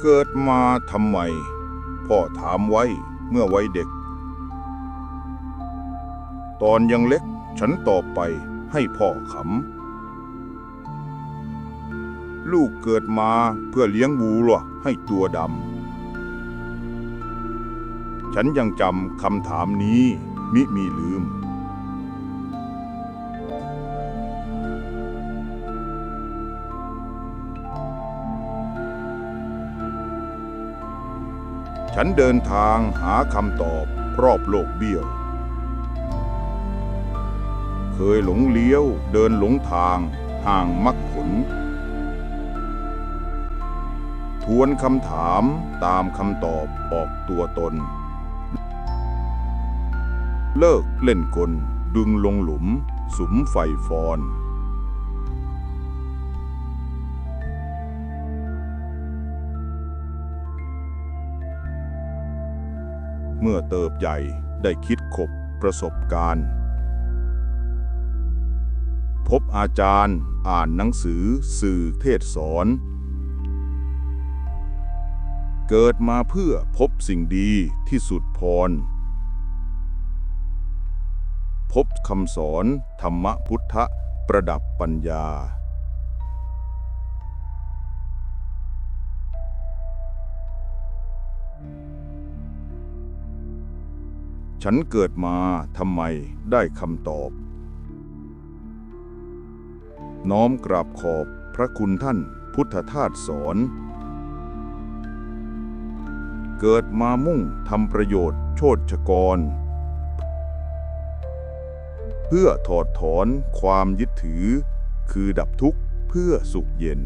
เกิดมาทำไม พ่อถามไว้เมื่อไวัยเด็ก ตอนยังเล็กฉันตอบไปให้พ่อขำ ลูกเกิดมาเพื่อเลี้ยงวัวให้ตัวดำ ฉันยังจำคำถามนี้มิมีลืม ฉันเดินทางหาคำตอบรอบโลกเบี้ยว เคยหลงเลี้ยวเดินหลงทางห่างมักผล ทวนคำถามตามคำตอบออกตัวตน เลิกเล่นกลดึงลงหลุมสุมไฟฟอน เมื่อเติบใหญ่ได้คิดขบประสบการณ์ พบอาจารย์อ่านหนังสือสื่อเทศสอน เกิดมาเพื่อพบสิ่งดีที่สุดพร พบคำสอนธรรมพุทธประดับปัญญา ฉันเกิดมาทำไมได้คำตอบ น้อมกราบขอบพระคุณท่านพุทธทาสสอน เกิดมามุ่งทำประโยชน์โชดชกร เพื่อถอดถอนความยึดถือคือดับทุกข์เพื่อสุขเย็น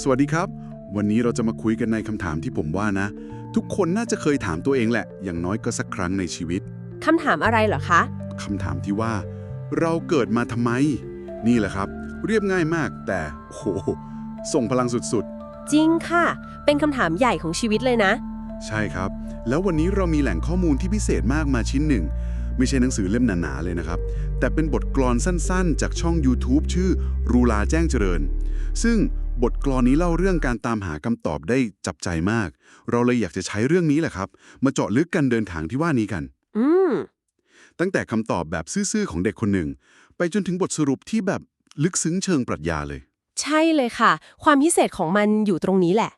สวัสดีครับ วันนี้เราจะมาคุยกันในคำถามที่ผมว่านะ ทุกคนน่าจะเคยถามตัวเองแหละ อย่างน้อยก็สักครั้งในชีวิตคำถามอะไรเหรอคะ คำถามที่ว่า เราเกิดมาทำไม นี่แหละครับ เรียบง่ายมากแต่โอ้โหส่งพลังสุดจริงค่ะ เป็นคำถามใหญ่ของชีวิตเลยนะ ๆ ใช่ครับ แล้ววันนี้เรามีแหล่งข้อมูลที่พิเศษมากมาชิ้นหนึ่ง ไม่ใช่หนังสือเล่มหนาๆเลยนะครับ แต่เป็นบทกลอนสั้นๆ จากช่อง YouTube ชื่อรูลาแจ้งเจริญ ซึ่ง บทกลอนนี้เล่าเรื่องการตามหาคำตอบได้จับใจมาก เราเลยอยากจะใช้เรื่องนี้แหละครับ มาเจาะลึกกันเดินทางที่ว่านี้กัน อืม ตั้งแต่คำตอบแบบซื่อๆของเด็กคนหนึ่ง ไปจนถึงบทสรุปที่แบบลึกซึ้งเชิงปรัชญาเลย ใช่เลยค่ะ ความพิเศษของมันอยู่ตรงนี้แหละ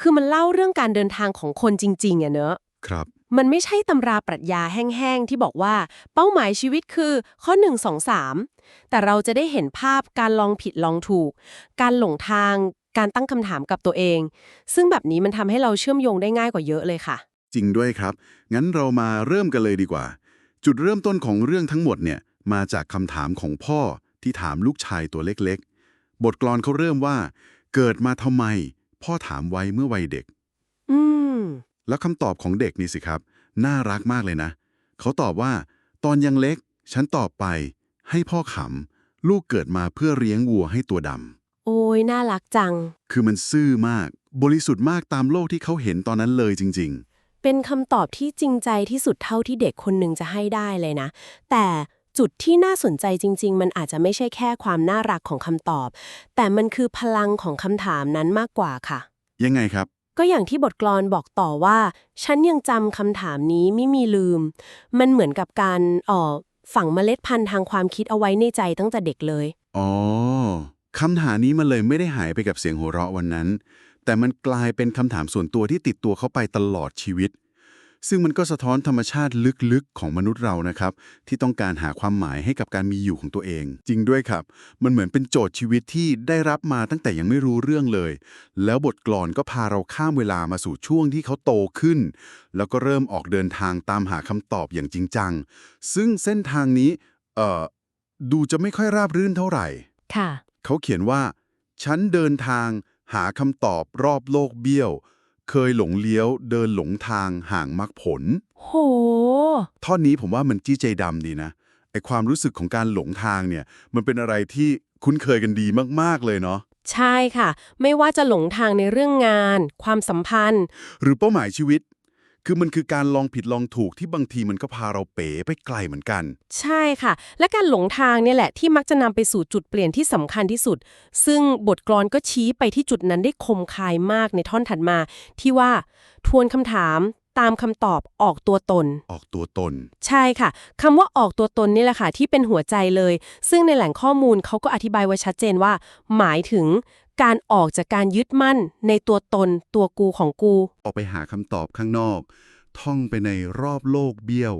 คือมันเล่าเรื่องการเดินทางของคนจริงๆอะเนอะ ครับ มันไม่ใช่ตำราปรัชญาแห้งๆ ที่บอกว่าเป้าหมายชีวิตคือข้อ 1 2 3 แต่เราจะได้เห็นภาพการลองผิดลองถูก การหลงทาง การตั้งคำถามกับตัวเอง ซึ่งแบบนี้มันทำให้เราเชื่อมโยงได้ง่ายกว่าเยอะเลยค่ะ จริงด้วยครับ งั้นเรามาเริ่มกันเลยดีกว่า จุดเริ่มต้นของเรื่องทั้งหมดเนี่ยมาจากคำถามของพ่อที่ถามลูกชายตัวเล็กๆ บทกลอนเขาเริ่มว่า เกิดมาทำไม พ่อถามไว้เมื่อวัยเด็ก แล้วคำตอบของเด็กนี่สิครับ น่ารักมากเลยนะ เขาตอบว่า ตอนยังเล็ก ฉันตอบไป ให้พ่อขำลูกเกิดมาเพื่อเลี้ยงวัวให้ตัวดำโอ้ยน่ารักจัง คือมันซื่อมาก บริสุทธิ์มากตามโลกที่เขาเห็นตอนนั้นเลยจริงเป็นคำตอบที่จริงใจที่สุดเท่าที่เด็กคนหนึ่งจะให้ได้เลยนะ แต่จุดที่น่าสนใจจริง ๆ มันอาจจะไม่ใช่แค่ความน่ารักของคำตอบ แต่มันคือพลังของคำถามนั้นมากกว่าค่ะๆยังไงครับ ก็อย่างที่บทกลอนบอกต่อว่า ฉันยังจำคำถามนี้ไม่มีลืม มันเหมือนกับการออฝังเมล็ดพันธุ์ทางความคิดเอาไว้ในใจตั้งแต่เด็กเลย อ๋อคำถามนี้มันเลยไม่ได้หายไปกับเสียงหัวเราะวันนั้น แต่มันกลายเป็นคำถามส่วนตัวที่ติดตัวเขาไปตลอดชีวิต ซึ่งมันก็สะท้อนธรรมชาติลึกๆ ของมนุษย์เรานะครับ ที่ต้องการหาความหมายให้กับการมีอยู่ของตัวเอง จริงด้วยครับ มันเหมือนเป็นโจทย์ชีวิตที่ได้รับมาตั้งแต่ยังไม่รู้เรื่องเลย แล้วบทกลอนก็พาเราข้ามเวลามาสู่ช่วงที่เขาโตขึ้น แล้วก็เริ่มออกเดินทางตามหาคำตอบอย่างจริงจัง ซึ่งเส้นทางนี้เอ่อดูจะไม่ค่อยราบรื่นเท่าไหร่ ค่ะ เขาเขียนว่า ฉันเดินทางหาคำตอบรอบโลกเบี้ยว เคยหลงเลี้ยวเดินหลงทางห่างมรรคผล โห ท่อนนี้ผมว่ามันจี้ใจดำดีนะ ไอความรู้สึกของการหลงทางเนี่ย มันเป็นอะไรที่คุ้นเคยกันดีมากๆเลยเนาะ ใช่ค่ะ ไม่ว่าจะหลงทางในเรื่องงาน ความสัมพันธ์ หรือเป้าหมายชีวิต คือมันคือการลองผิดลองถูกที่บางทีมันก็พาเราเป๋ไปไกลเหมือนกัน ใช่ค่ะ และการหลงทางเนี่ยแหละที่มักจะนำไปสู่จุดเปลี่ยนที่สำคัญที่สุด ซึ่งบทกลอนก็ชี้ไปที่จุดนั้นได้คมคายมากในท่อนถัดมา ที่ว่าทวนคำถามตามคำตอบออกตัวตน ออกตัวตน ใช่ค่ะคำว่าออกตัวตนนี่แหละค่ะที่เป็นหัวใจเลย ซึ่งในแหล่งข้อมูลเขาก็อธิบายไว้ชัดเจนว่า หมายถึง การออกจากการยึดมั่นในตัวตนตัวกูของกู ออกไปหาคำตอบข้างนอก ท่องไปในรอบโลกเบี้ยว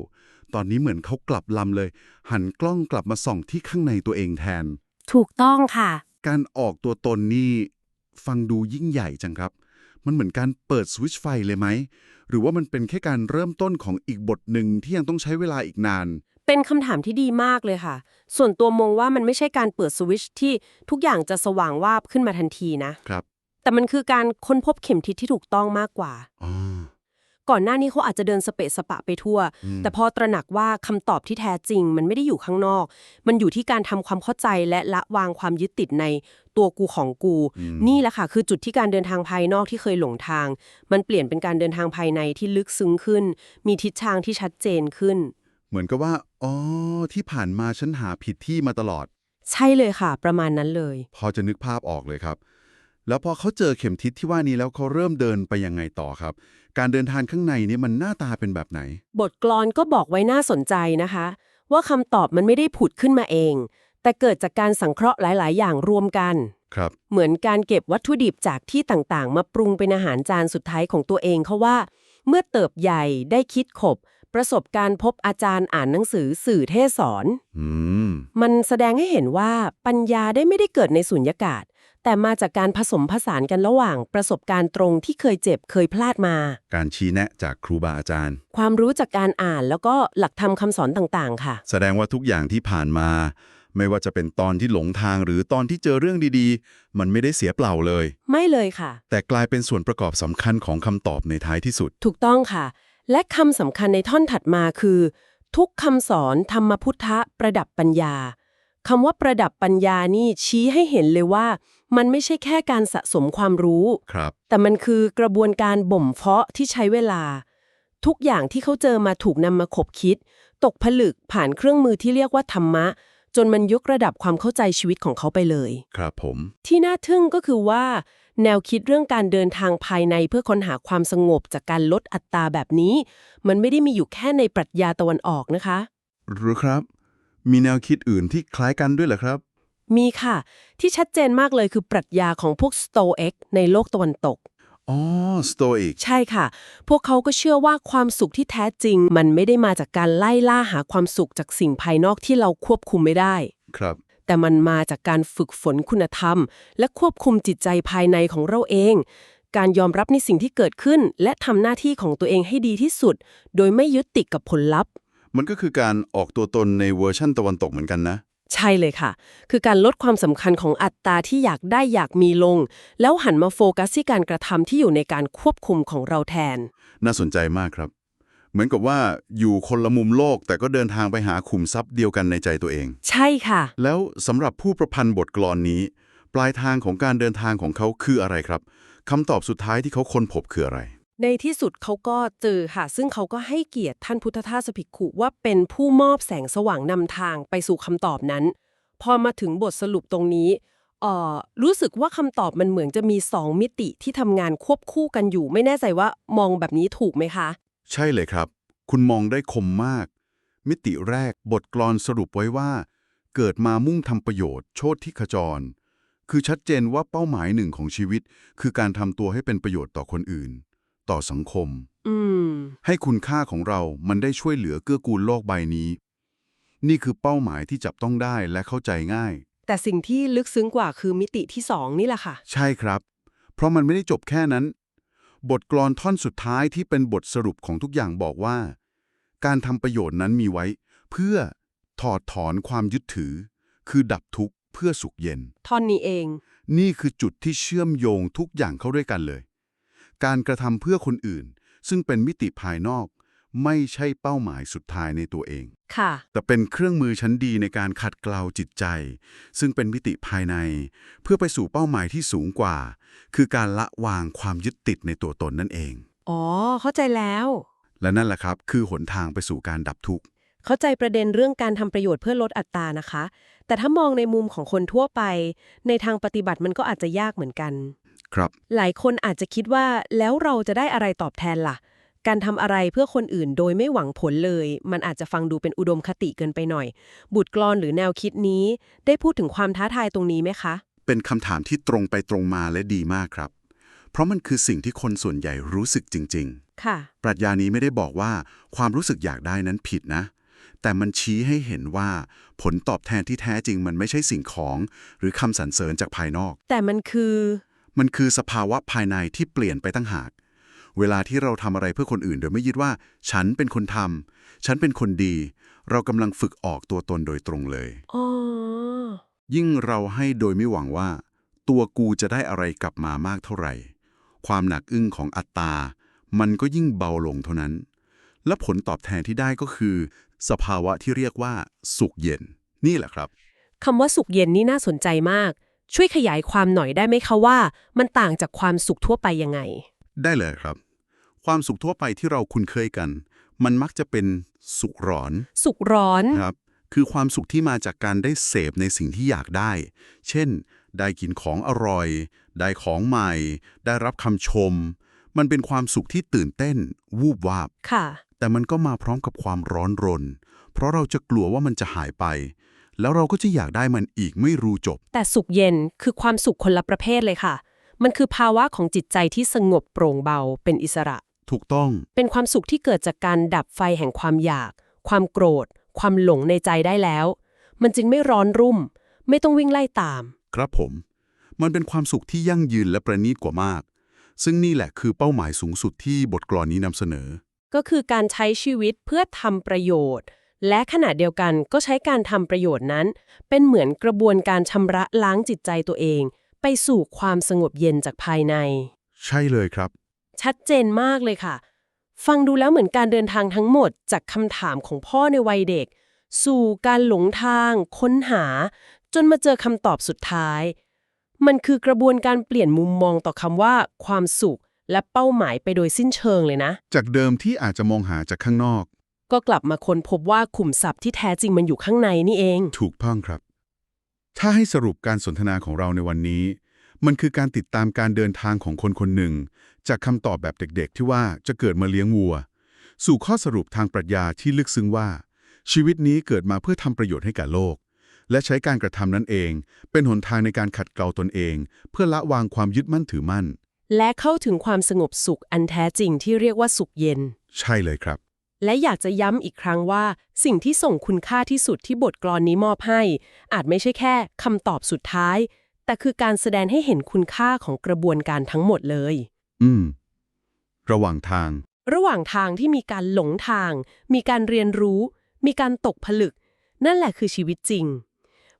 ตอนนี้เหมือนเขากลับลำเลย หันกล้องกลับมาส่องที่ข้างในตัวเองแทน ถูกต้องค่ะ การออกตัวตนนี่ ฟังดูยิ่งใหญ่จังครับ มันเหมือนการเปิดสวิตช์ไฟเลยไหม หรือว่ามันเป็นแค่การเริ่มต้นของอีกบทหนึ่งที่ยังต้องใช้เวลาอีกนาน เป็นคำถามที่ดีมากเลยค่ะ ส่วนตัวมองว่ามันไม่ใช่การเปิดสวิตช์ที่ทุกอย่างจะสว่างวาบขึ้นมาทันทีนะครับ แต่มันคือการค้นพบเข็มทิศที่ถูกต้องมากกว่า อ๋อ ก่อนหน้านี้เขาอาจจะเดินสเปะสปะไปทั่ว อืม แต่พอตระหนักว่าคำตอบที่แท้จริง มันไม่ได้อยู่ข้างนอก มันอยู่ที่การทำความเข้าใจและละวางความยึดติดในตัวกูของกู อืมนี่แหละค่ะ คือจุดที่การเดินทางภายนอกที่เคยหลงทาง มันเปลี่ยนเป็นการเดินทางภายในที่ลึกซึ้งขึ้น มีทิศทางที่ชัดเจนขึ้น เหมือนกับว่า อ๋อ ที่ผ่านมาฉันหาผิดที่มาตลอด ใช่เลยค่ะ ประมาณนั้นเลย พอจะนึกภาพออกเลยครับ แล้วพอเขาเจอเข็มทิศที่ว่านี้แล้วเขาเริ่มเดินไปยังไงต่อครับ การเดินทางข้างในนี่มันหน้าตาเป็นแบบไหน บทกลอนก็บอกไว้น่าสนใจนะคะ ว่าคำตอบมันไม่ได้ผุดขึ้นมาเอง แต่เกิดจากการสังเคราะห์หลาย ๆ อย่างรวมกัน ครับ เหมือนการเก็บวัตถุดิบจากที่ต่าง ๆ มาปรุงเป็นอาหารจานสุดท้ายของตัวเองเขาว่า เมื่อเติบใหญ่ได้คิดขบ ประสบการณ์พบอาจารย์อ่านหนังสือสื่อเทศสอนอืมมันแสดงให้เห็นว่าปัญญาได้ไม่ได้เกิดในสุญญากาศ แต่มาจากการผสมผสานกันระหว่างประสบการณ์ตรงที่เคยเจ็บเคยพลาดมา การชี้แนะจากครูบาอาจารย์ ความรู้จากการอ่านแล้วก็หลักธรรมคำสอนต่างๆ ค่ะ แสดงว่าทุกอย่างที่ผ่านมา ไม่ว่าจะเป็นตอนที่หลงทางหรือตอนที่เจอเรื่องดีๆ มันไม่ได้เสียเปล่าเลย ไม่เลยค่ะ แต่กลายเป็นส่วนประกอบสำคัญของคำตอบในท้ายที่สุด ถูกต้องค่ะ และคำสำคัญในท่อนถัดมาคือ ทุกคำสอนธรรมพุทธะประดับปัญญาคำว่าประดับปัญญานี่ชี้ให้เห็นเลยว่า มันไม่ใช่แค่การสะสมความรู้ครับ แต่มันคือกระบวนการบ่มเพาะที่ใช้เวลา ทุกอย่างที่เขาเจอมาถูกนำมาขบคิด ตกผลึกผ่านเครื่องมือที่เรียกว่าธรรมะ จนมันยกระดับความเข้าใจชีวิตของเขาไปเลย ครับผม ที่น่าทึ่งก็คือว่า แนวคิดเรื่องการเดินทางภายในเพื่อค้นหาความสงบจากการลดอัตราแบบนี้ มันไม่ได้มีอยู่แค่ในปรัชญาตะวันออกนะคะ หรือครับ มีแนวคิดอื่นที่คล้ายกันด้วยเหรอครับ มีค่ะ ที่ชัดเจนมากเลยคือปรัชญาของพวกสโตเอ็กในโลกตะวันตกอ๋อสโตอิกใช่ค่ะ พวกเขาก็เชื่อว่าความสุขที่แท้จริง มันไม่ได้มาจากการไล่ล่าหาความสุขจากสิ่งภายนอกที่เราควบคุมไม่ได้ ครับ แต่มันมาจากการฝึกฝนคุณธรรม และควบคุมจิตใจภายในของเราเอง การยอมรับในสิ่งที่เกิดขึ้น และทำหน้าที่ของตัวเองให้ดีที่สุด โดยไม่ยึดติดกับผลลัพธ์ มันก็คือการออกตัวตนในเวอร์ชั่นตะวันตกเหมือนกันนะ ใช่เลยค่ะ คือการลดความสำคัญของอัตตราที่อยากได้อยากมีลง แล้วหันมาโฟกัสที่การกระทำที่อยู่ในการควบคุมของเราแทน น่าสนใจมากครับ เหมือนกับว่าอยู่คนละมุมโลกแต่ก็เดินทางไปหาขุมทรัพย์เดียวกันในใจตัวเอง ใช่ค่ะ แล้วสำหรับผู้ประพันธ์บทกลอนนี้ ปลายทางของการเดินทางของเขาคืออะไรครับคำตอบสุดท้ายที่เขาค้นพบคืออะไร ในที่สุดเขาก็เจอค่ะ ซึ่งเขาก็ให้เกียรติท่านพุทธทาสภิกขุว่าเป็นผู้มอบแสงสว่างนำทางไปสู่คำตอบนั้น พอมาถึงบทสรุปตรงนี้เอ่อรู้สึกว่าคำตอบมันเหมือนจะมีสองมิติที่ทำงานควบคู่กันอยู่ ไม่แน่ใจว่ามองแบบนี้ถูกไหมคะ ใช่เลยครับ คุณมองได้คมมาก มิติแรกบทกลอนสรุปไว้ว่า เกิดมามุ่งทำประโยชน์โชติที่ขจร คือชัดเจนว่าเป้าหมายหนึ่งของชีวิต คือการทำตัวให้เป็นประโยชน์ต่อคนอื่น ต่อสังคมอืมให้คุณค่าของเรามันได้ช่วยเหลือเกื้อกูลโลกใบนี้ นี่คือเป้าหมายที่จับต้องได้และเข้าใจง่าย แต่สิ่งที่ลึกซึ้งกว่าคือมิติที่สองนี่แหละค่ะ ใช่ครับ เพราะมันไม่ได้จบแค่นั้น บทกลอนท่อนสุดท้ายที่เป็นบทสรุปของทุกอย่างบอกว่า การทำประโยชน์นั้นมีไว้ เพื่อถอดถอนความยึดถือ คือดับทุกข์เพื่อสุขเย็น ท่อนนี้เอง นี่คือจุดที่เชื่อมโยงทุกอย่างเข้าด้วยกันเลย การกระทำเพื่อคนอื่น ซึ่งเป็นมิติภายนอก ไม่ใช่เป้าหมายสุดท้ายในตัวเอง ค่ะ แต่เป็นเครื่องมือชั้นดีในการขัดเกลาจิตใจ ซึ่งเป็นมิติภายใน เพื่อไปสู่เป้าหมายที่สูงกว่า คือการละวางความยึดติดในตัวตนนั่นเอง อ๋อ เข้าใจแล้ว และนั่นแหละครับ คือหนทางไปสู่การดับทุกข์ เข้าใจประเด็นเรื่องการทำประโยชน์เพื่อลดอัตรานะคะ แต่ถ้ามองในมุมของคนทั่วไป ในทางปฏิบัติมันก็อาจจะยากเหมือนกัน ครับ หลายคนอาจจะคิดว่าแล้วเราจะได้อะไรตอบแทนล่ะ การทำอะไรเพื่อคนอื่นโดยไม่หวังผลเลย มันอาจจะฟังดูเป็นอุดมคติเกินไปหน่อย บุตรกลอนหรือแนวคิดนี้ ได้พูดถึงความท้าทายตรงนี้ไหมคะ เป็นคำถามที่ตรงไปตรงมาและดีมากครับ เพราะมันคือสิ่งที่คนส่วนใหญ่รู้สึกจริงค่ะๆปรัชญานี้ไม่ได้บอกว่าความรู้สึกอยากได้นั้นผิดนะ แต่มันชี้ให้เห็นว่าผลตอบแทนที่แท้จริง มันไม่ใช่สิ่งของ หรือคำสรรเสริญจากภายนอก แต่มันคือ มันคือสภาวะภายในที่เปลี่ยนไปตั้งหาก เวลาที่เราทำอะไรเพื่อคนอื่น โดยไม่ยึดว่า ฉันเป็นคนทำฉันเป็นคนดี เรากำลังฝึกออกตัวตนโดยตรงเลยอ๋อยิ่งเราให้โดยไม่หวังว่า ตัวกูจะได้อะไรกลับมามากเท่าไหร่ ความหนักอึ้งของอัตตา มันก็ยิ่งเบาลงเท่านั้น และผลตอบแทนที่ได้ก็คือ สภาวะที่เรียกว่า สุขเย็น นี่แหละครับคำว่าสุขเย็นนี่น่าสนใจมาก ช่วยขยายความหน่อยได้ไหมคะว่า มันต่างจากความสุขทั่วไปยังไง ได้เลยครับ ความสุขทั่วไปที่เราคุ้นเคยกัน มันมักจะเป็นสุขร้อน สุขร้อนครับ คือความสุขที่มาจากการได้เสพในสิ่งที่อยากได้ เช่น ได้กินของอร่อย ได้ของใหม่ ได้รับคำชม มันเป็นความสุขที่ตื่นเต้น วูบวาบค่ะ แต่มันก็มาพร้อมกับความร้อนรน เพราะเราจะกลัวว่ามันจะหายไป แล้วเราก็จะอยากได้มันอีกไม่รู้จบ แต่สุขเย็นคือความสุขคนละประเภทเลยค่ะ มันคือภาวะของจิตใจที่สงบโปร่งเบาเป็นอิสระ ถูกต้อง เป็นความสุขที่เกิดจากการดับไฟแห่งความอยาก ความโกรธ ความหลงในใจได้แล้ว มันจึงไม่ร้อนรุ่ม ไม่ต้องวิ่งไล่ตาม ครับผม มันเป็นความสุขที่ยั่งยืนและประณีตกว่ามาก ซึ่งนี่แหละคือเป้าหมายสูงสุดที่บทกลอนนี้นำเสนอ ก็คือการใช้ชีวิตเพื่อทำประโยชน์ และขณะเดียวกันก็ใช้การทำประโยชน์นั้น เป็นเหมือนกระบวนการชำระล้างจิตใจตัวเอง ไปสู่ความสงบเย็นจากภายใน ใช่เลยครับ ชัดเจนมากเลยค่ะ ฟังดูแล้วเหมือนการเดินทางทั้งหมดจากคำถามของพ่อในวัยเด็ก สู่การหลงทาง ค้นหา จนมาเจอคำตอบสุดท้าย มันคือกระบวนการเปลี่ยนมุมมองต่อคำว่า ความสุข และเป้าหมายไปโดยสิ้นเชิงเลยนะ จากเดิมที่อาจจะมองหาจากข้างนอก ก็กลับมาค้นพบว่าขุมทรัพย์ที่แท้จริงมันอยู่ข้างในนี่เอง ถูกพ้องครับ ถ้าให้สรุปการสนทนาของเราในวันนี้ มันคือการติดตามการเดินทางของคนคนหนึ่ง จากคำตอบแบบเด็กๆ ที่ว่าจะเกิดมาเลี้ยงวัว สู่ข้อสรุปทางปรัชญาที่ลึกซึ้งว่า ชีวิตนี้เกิดมาเพื่อทำประโยชน์ให้แก่โลก และใช้การกระทำนั้นเอง เป็นหนทางในการขัดเกลาตนเอง เพื่อละวางความยึดมั่นถือมั่น และเข้าถึงความสงบสุขอันแท้จริงที่เรียกว่าสุขเย็น ใช่เลยครับและอยากจะย้ำอีกครั้งว่า สิ่งที่ส่งคุณค่าที่สุดที่บทกลอนนี้มอบให้ อาจไม่ใช่แค่คำตอบสุดท้าย แต่คือการแสดงให้เห็นคุณค่าของกระบวนการทั้งหมดเลย อืม ระหว่างทาง ระหว่างทางที่มีการหลงทาง มีการเรียนรู้ มีการตกผลึก นั่นแหละคือชีวิตจริง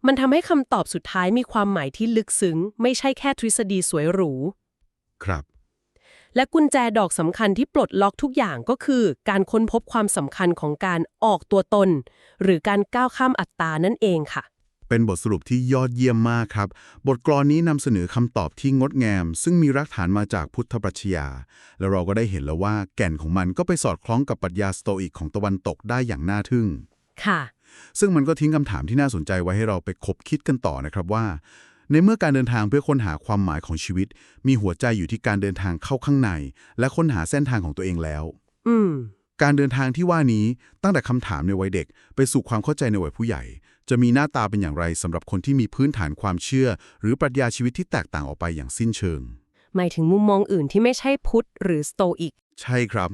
มันทำให้คำตอบสุดท้ายมีความหมายที่ลึกซึ้ง ไม่ใช่แค่ทฤษฎีสวยหรู ครับ และกุญแจดอกสำคัญที่ปลดล็อกทุกอย่างก็คือ การค้นพบความสำคัญของการออกตัวตน หรือการก้าวข้ามอัตตานั่นเองค่ะ เป็นบทสรุปที่ยอดเยี่ยมมากครับ บทกลอนนี้นำเสนอคำตอบที่งดงาม ซึ่งมีรากฐานมาจากพุทธปรัชญา แล้วเราก็ได้เห็นแล้วว่าแก่นของมันก็ไปสอดคล้องกับปรัชญาสโตอิกของตะวันตกได้อย่างน่าทึ่ง ค่ะ ซึ่งมันก็ทิ้งคำถามที่น่าสนใจไว้ให้เราไปคบคิดกันต่อนะครับว่า ในเมื่อการเดินทางเพื่อค้นหาความหมายของชีวิต มีหัวใจอยู่ที่การเดินทางเข้าข้างใน และค้นหาเส้นทางของตัวเองแล้ว อืม การเดินทางที่ว่านี้ตั้งแต่คำถามในวัยเด็ก ไปสู่ความเข้าใจในวัยผู้ใหญ่ จะมีหน้าตาเป็นอย่างไรสำหรับคนที่มีพื้นฐานความเชื่อ หรือปรัชญาชีวิตที่แตกต่างออกไปอย่างสิ้นเชิง หมายถึงมุมมองอื่นที่ไม่ใช่พุทธหรือสโตอิก ใช่ครับ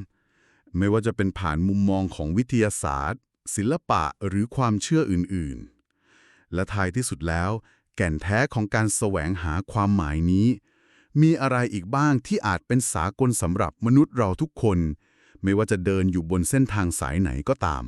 ไม่ว่าจะเป็นผ่านมุมมองของวิทยาศาสตร์ ศิลปะหรือความเชื่ออื่นๆ และท้ายที่สุดแล้ว แก่นแท้ของการแสวงหาความหมายนี้ มีอะไรอีกบ้างที่อาจเป็นสากลสำหรับมนุษย์เราทุกคน ไม่ว่าจะเดินอยู่บนเส้นทางสายไหนก็ตาม